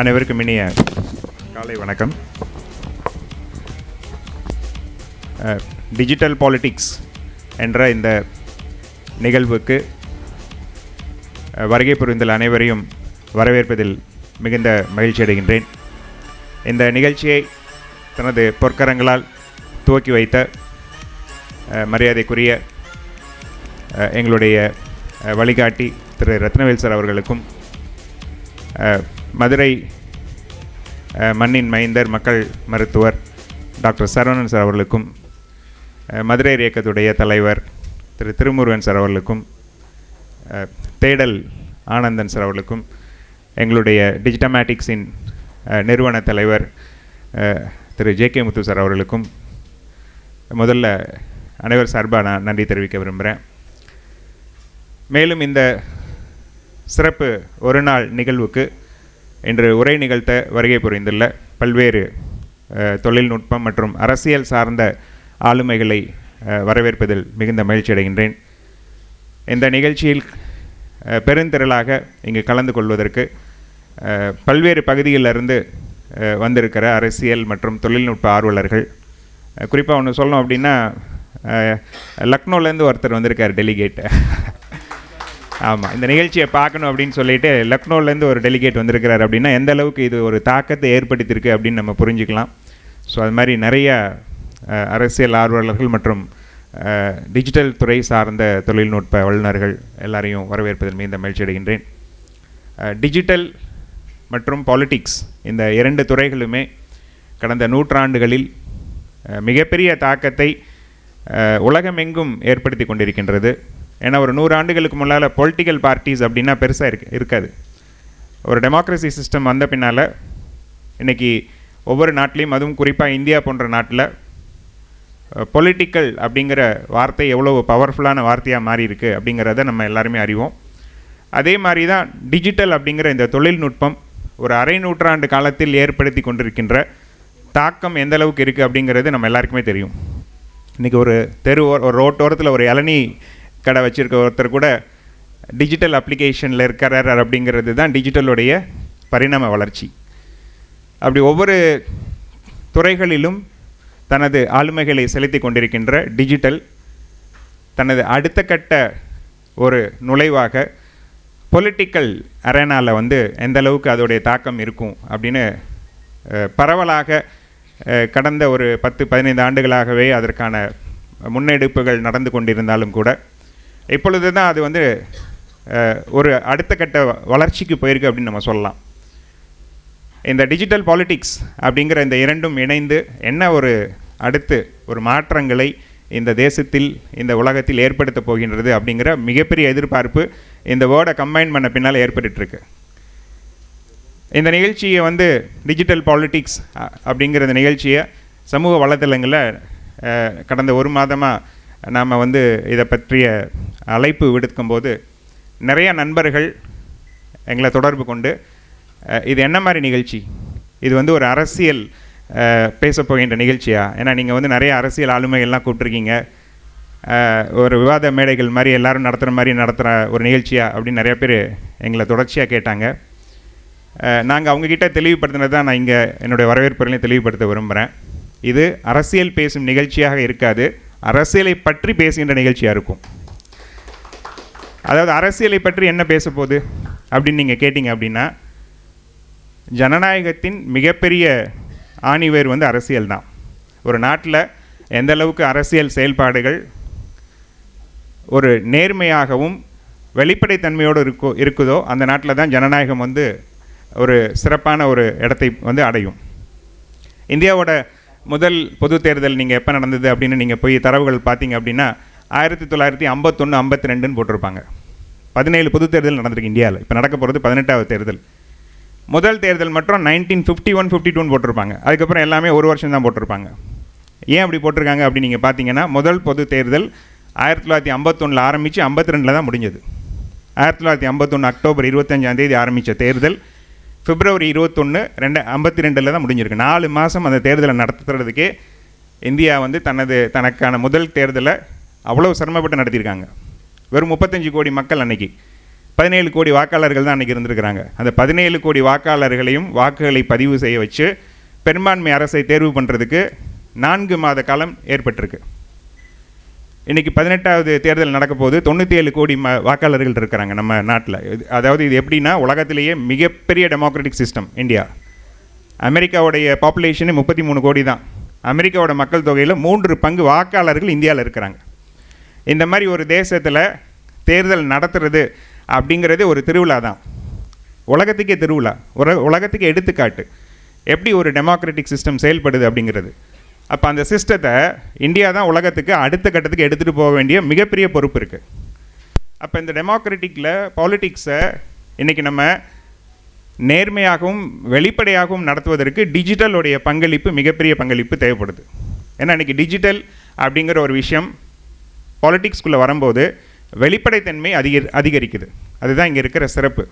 அனைவருக்கும் இனிய காலை வணக்கம். டிஜிட்டல் பாலிட்டிக்ஸ் என்ற இந்த நிகழ்வுக்கு வருகை புரிந்தல் அனைவரையும் வரவேற்பதில் மிகுந்த மகிழ்ச்சி அடைகின்றேன். இந்த நிகழ்ச்சியை தனது பொற்கரங்களால் துவக்கி வைத்த மரியாதைக்குரிய எங்களுடைய வழிகாட்டி திரு ரத்னவேல் சார் அவர்களுக்கும் மதுரை மண்ணின் மைந்தர் மக்கள் மருத்துவர் டாக்டர் சரவணன் சார் அவர்களுக்கும் மதுரை இயக்கத்துடைய தலைவர் திரு திருமுருகன் சார் அவர்களுக்கும் தேடல் ஆனந்தன் சார் அவர்களுக்கும் எங்களுடைய டிஜிட்டமேட்டிக்ஸின் நிறுவன தலைவர் திரு ஜே கே முத்து சார் அவர்களுக்கும் முதல்ல அனைவர் சார்பாக நான் நன்றி தெரிவிக்க விரும்புகிறேன் மேலும் இந்த சிறப்பு ஒரு நாள் நிகழ்வுக்கு இன்று உரை நிகழ்த்த வருகை புரிந்துள்ள பல்வேறு தொழில்நுட்பம் மற்றும் அரசியல் சார்ந்த ஆளுமைகளை வரவேற்பதில் மிகுந்த மகிழ்ச்சி அடைகின்றேன். இந்த நிகழ்ச்சியில் பெருந்திரளாக இங்கு கலந்து கொள்வதற்கு பல்வேறு பகுதியிலிருந்து வந்திருக்கிற அரசியல் மற்றும் தொழில்நுட்ப ஆர்வலர்கள் குறிப்பாக ஒன்று சொல்லணும் அப்படின்னா லக்னோலேருந்து ஒருத்தர் வந்திருக்கார் டெலிகேட் ஆமாம் இந்த நிகழ்ச்சியை பார்க்கணும் அப்படின்னு சொல்லிட்டு லக்னோலேருந்து ஒரு டெலிகேட் வந்திருக்கிறார் அப்படின்னா எந்த அளவுக்கு இது ஒரு தாக்கத்தை ஏற்படுத்தியிருக்கு அப்படின்னு நம்ம புரிஞ்சுக்கலாம். ஸோ அது மாதிரி நிறைய அரசியல் ஆர்வலர்கள் மற்றும் டிஜிட்டல் துறை சார்ந்த தொழில்நுட்ப வல்லுநர்கள் எல்லாரையும் வரவேற்பதில் மிகுந்த மகிழ்ச்சி அடைகின்றேன். டிஜிட்டல் மற்றும் பாலிட்டிக்ஸ் இந்த இரண்டு துறைகளுமே கடந்த நூற்றாண்டுகளில் மிகப்பெரிய தாக்கத்தை உலகமெங்கும் ஏற்படுத்தி கொண்டிருக்கின்றது. ஏன்னா ஒரு நூறு ஆண்டுகளுக்கு முன்னால் பொலிட்டிக்கல் பார்ட்டிஸ் அப்படின்னா பெருசாக இருக்கு இருக்காது. ஒரு டெமோக்ரஸி சிஸ்டம் வந்த பின்னால் இன்றைக்கி ஒவ்வொரு நாட்டிலையும் அதுவும் குறிப்பாக இந்தியா போன்ற நாட்டில் பொலிட்டிக்கல் அப்படிங்கிற வார்த்தை எவ்வளோ பவர்ஃபுல்லான வார்த்தையாக மாறி இருக்கு அப்படிங்கிறத நம்ம எல்லாருமே அறிவோம். அதே மாதிரி தான் டிஜிட்டல் அப்படிங்கிற இந்த தொழில்நுட்பம் ஒரு அரை நூற்றாண்டு காலத்தில் ஏற்படுத்தி கொண்டிருக்கின்ற தாக்கம் எந்த அளவுக்கு இருக்குது அப்படிங்கிறது நம்ம எல்லாருக்குமே தெரியும். இன்றைக்கி ஒரு தெரு ஒரு ரோட்டோரத்தில் ஒரு இளநி கடை வச்சுருக்க ஒருத்தர் கூட டிஜிட்டல் அப்ளிகேஷனில் இருக்கிறார் அப்படிங்கிறது தான் டிஜிட்டலுடைய பரிணாம வளர்ச்சி. அப்படி ஒவ்வொரு துறைகளிலும் தனது ஆளுமைகளை செலுத்தி கொண்டிருக்கின்ற டிஜிட்டல் தனது அடுத்த கட்ட ஒரு நுழைவாக பொலிட்டிக்கல் அரேனாவில் வந்து எந்த அளவுக்கு அதோடைய தாக்கம் இருக்கும் அப்படின்னு பரவலாக கடந்த ஒரு பத்து பதினைந்து ஆண்டுகளாகவே அதற்கான முன்னெடுப்புகள் நடந்து கொண்டிருந்தாலும் கூட இப்பொழுது தான் அது வந்து ஒரு அடுத்த கட்ட வளர்ச்சிக்கு போயிருக்கு அப்படின்னு நம்ம சொல்லலாம். இந்த டிஜிட்டல் பாலிட்டிக்ஸ் அப்படிங்கிற இந்த இரண்டும் இணைந்து என்ன ஒரு அடுத்து ஒரு மாற்றங்களை இந்த தேசத்தில் இந்த உலகத்தில் ஏற்படுத்த போகின்றது அப்படிங்கிற மிகப்பெரிய எதிர்பார்ப்பு இந்த வேர்டை கம்பைன் பண்ண பின்னால் ஏற்பட்டுருக்கு இந்த நிகழ்ச்சியை வந்து டிஜிட்டல் பாலிட்டிக்ஸ் அப்படிங்கிற இந்த நிகழ்ச்சியை சமூக வலைதளங்களில் கடந்த ஒரு மாதமாக நாம் வந்து இதை பற்றிய அழைப்பு விடுக்கும்போது நிறைய நண்பர்கள் எங்களை தொடர்பு கொண்டு இது என்ன மாதிரி நிகழ்ச்சி? இது வந்து ஒரு அரசியல் பேச போகின்ற நிகழ்ச்சியா? ஏன்னா நீங்கள் வந்து நிறைய அரசியல் ஆளுமைகள்லாம் கூப்பிட்ருக்கீங்க ஒரு விவாத மேடைகள் மாதிரி எல்லோரும் நடத்துகிற மாதிரி நடத்துகிற ஒரு நிகழ்ச்சியா? அப்படின்னு நிறைய பேர் எங்களை தொடர்ச்சியாக கேட்டாங்க. நாங்கள் அவங்கக்கிட்ட தெளிவுபடுத்தினது தான் நான் இங்கே என்னுடைய வரவேற்புகளையும் தெளிவுபடுத்த விரும்புகிறேன் இது அரசியல் பேசும் நிகழ்ச்சியாக இருக்காது அரசியலை பற்றி பேசுகின்ற நிகழ்ச்சியாக இருக்கும். அதாவது அரசியலை பற்றி என்ன பேச போகுது அப்படின்னு நீங்கள் கேட்டிங்க அப்படின்னா ஜனநாயகத்தின் மிகப்பெரிய ஆணிவேர் வந்து அரசியல் தான். ஒரு நாட்டில் எந்த அளவுக்கு அரசியல் செயல்பாடுகள் ஒரு நேர்மையாகவும் வெளிப்படைத்தன்மையோடு இருக்கோ இருக்குதோ அந்த நாட்டில் தான் ஜனநாயகம் வந்து ஒரு சிறப்பான ஒரு இடத்தை வந்து அடையும். இந்தியாவோட முதல் பொது தேர்தல் நீங்கள் எப்போ நடந்தது அப்படின்னு நீங்கள் போய் தரவுகள் பார்த்தீங்க அப்படின்னா ஆயிரத்தி தொள்ளாயிரத்தி ஐம்பத்தொன்று ஐம்பத்தி ரெண்டுன்னு போட்டிருப்பாங்க. பதினேழு பொது தேர்தல் நடந்திருக்கு இந்தியாவில் இப்போ நடக்க போகிறது பதினெட்டாவது தேர்தல். முதல் தேர்தல் மட்டும் நைன்டீன் ஃபிஃப்டி ஒன் ஃபிஃப்டி டூன்னு போட்டிருப்பாங்க. அதுக்கப்புறம் எல்லாமே ஒரு வருஷம் தான் போட்டிருப்பாங்க. ஏன் அப்படி போட்டிருக்காங்க அப்படின்னு நீங்கள் பார்த்தீங்கன்னா முதல் பொது தேர்தல் ஆயிரத்தி தொள்ளாயிரத்தி ஐம்பத்தொன்னில் ஆரம்பித்து ஐம்பத்தி ரெண்டில் தான் முடிஞ்சது. ஆயிரத்தி தொள்ளாயிரத்தி ஐம்பத்தொன்று அக்டோபர் இருபத்தஞ்சாந்தேதி ஆரம்பித்த தேர்தல் பிப்ரவரி இருபத்தொன்று ரெண்டு ஐம்பத்தி ரெண்டில் தான் முடிஞ்சிருக்கு. நாலு மாதம் அந்த தேர்தலை நடத்துறதுக்கே இந்தியா வந்து தனது தனக்கான முதல் தேர்தலை அவ்வளோ சிரமப்பட்டு நடத்தியிருக்காங்க. வெறும் முப்பத்தஞ்சு கோடி மக்கள் அன்னைக்கு. பதினேழு கோடி வாக்காளர்கள் தான் அன்றைக்கி இருந்திருக்கிறாங்க. அந்த பதினேழு கோடி வாக்காளர்களையும் வாக்குகளை பதிவு செய்ய வச்சு பெரும்பான்மை அரசை தேர்வு பண்ணுறதுக்கு நான்கு மாத காலம் ஏற்பட்டிருக்கு. இன்றைக்கி பதினெட்டாவது தேர்தல் நடக்க போது தொண்ணூற்றி ஏழு கோடி ம வாக்காளர்கள் இருக்கிறாங்க நம்ம நாட்டில். அதாவது இது எப்படின்னா உலகத்திலேயே மிகப்பெரிய டெமோக்ராட்டிக் சிஸ்டம் இந்தியா. அமெரிக்காவுடைய பாப்புலேஷனே முப்பத்தி மூணு கோடி தான். அமெரிக்காவோட மக்கள் தொகையில் மூன்று பங்கு வாக்காளர்கள் இந்தியாவில் இருக்கிறாங்க. இந்த மாதிரி ஒரு தேசத்தில் தேர்தல் நடத்துறது அப்படிங்கிறது ஒரு திருவிழா தான். உலகத்துக்கே திருவிழா. உல உலகத்துக்கு எடுத்துக்காட்டு. எப்படி ஒரு டெமோக்ராட்டிக் சிஸ்டம் செயல்படுது அப்படிங்கிறது. அப்போ அந்த சிஸ்டத்தை இந்தியா தான் உலகத்துக்கு அடுத்த கட்டத்துக்கு எடுத்துகிட்டு போக வேண்டிய மிகப்பெரிய பொறுப்பு இருக்குது அப்போ இந்த டெமோக்ராட்டிக்கில் பாலிட்டிக்ஸை இன்றைக்கி நம்ம நேர்மையாகவும் வெளிப்படையாகவும் நடத்துவதற்கு டிஜிட்டலுடைய பங்களிப்பு மிகப்பெரிய பங்களிப்பு தேவைப்படுது. ஏன்னா இன்றைக்கி டிஜிட்டல் அப்படிங்கிற ஒரு விஷயம் பாலிட்டிக்ஸ்குள்ளே வரும்போது வெளிப்படைத்தன்மை அதிக அதிகரிக்குது. அதுதான் இங்கே இருக்கிற சிறப்பு.